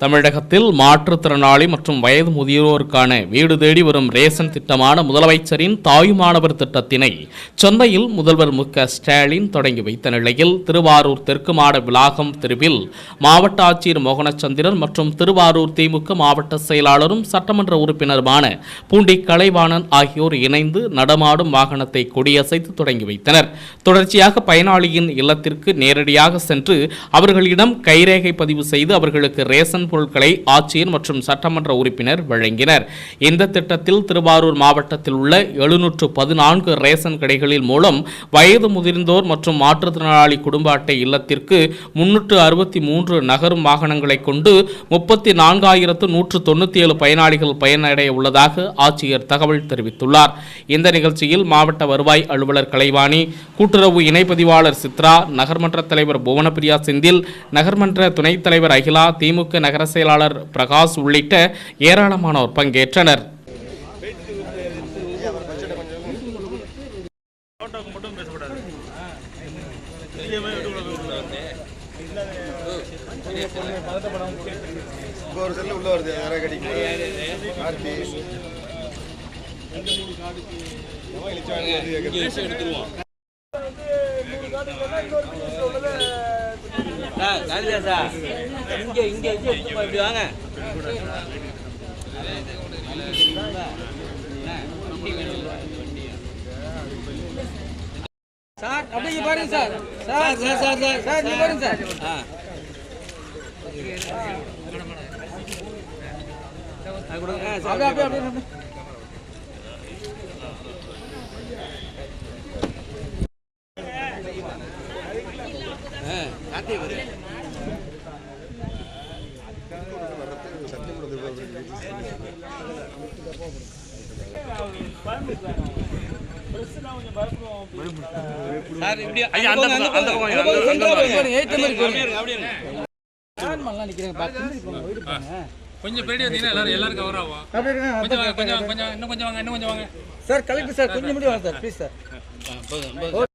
தமிழகத்தில் மாற்றுத்திறனாளி மற்றும் வயது முதியோருக்கான வீடு தேடி வரும் ரேசன் திட்டமான முதலமைச்சரின் தாயுமானவர் திட்டத்தினை சென்னையில் முதல்வர் மு க ஸ்டாலின் தொடங்கி வைத்த நிலையில் திருவாரூர் தெற்கு மாட விலாகம் தெருவில் மாவட்ட ஆட்சியர் மோகனச்சந்திரன் மற்றும் திருவாரூர் திமுக மாவட்ட செயலாளரும் சட்டமன்ற உறுப்பினருமான பூண்டி கலைவாணன் ஆகியோர் இணைந்து நடமாடும் வாகனத்தை கொடியசைத்து தொடங்கி வைத்தனர். தொடர்ச்சியாக பயனாளியின் இல்லத்திற்கு நேரடியாக சென்று அவர்களிடம் கைரேகை பதிவு செய்து அவர்களுக்கு ரேஷன் பொருட்களை ஆட்சியர் மற்றும் சட்டமன்ற உறுப்பினர் வழங்கினர். இந்த திட்டத்தில் திருவாரூர் மாவட்டத்தில் உள்ள எழுநூற்று பதினான்கு ரேஷன் கடைகளில் மூலம் வயது முதிர்ந்தோர் மற்றும் மாற்றுத்திறனாளி குடும்ப அட்டை இல்லத்திற்கு முன்னூற்று அறுபத்தி மூன்று நகரும் வாகனங்களை கொண்டு முப்பத்தி நான்காயிரத்து நூற்று தொண்ணூற்றி ஏழு பயனாளிகள் பயனடைய உள்ளதாக ஆட்சியர் தகவல் தெரிவித்துள்ளார். இந்த நிகழ்ச்சியில் மாவட்ட வருவாய் அலுவலர் கலைவாணி கூட்டுறவு இணைப்பதிவாளர் சித்ரா நகர்மன்ற தலைவர் புவனப்பிரியா செந்தில் நகர்மன்ற துணைத் தலைவர் அகிலா திமுக நகர் செயலாளர் பிரகாஷ் உள்ளிட்ட ஏராளமானோர் பங்கேற்றனர். ஒரு செல்லு உள்ள வருது யாரா கடிக்கு காளிதாசா இங்க இங்க இங்க. இப்படி வாங்க. சார் அப்படியே பாருங்க sir. Sir sir sir sir sir நீங்க பாருங்க சார். ஆ. அப்படியே அப்படியே அப்படியே. கொஞ்சம் வந்தீங்கன்னா எல்லாரும் எல்லாரும் கவர் ஆகும். கொஞ்சம் கொஞ்சம் கொஞ்சம் இன்னும் கொஞ்சம் வாங்க இன்னும் கொஞ்சம் வாங்க. சார் கலெக்டர் சார் கொஞ்சம் வாங்க சார் ப்ளீஸ் சார்.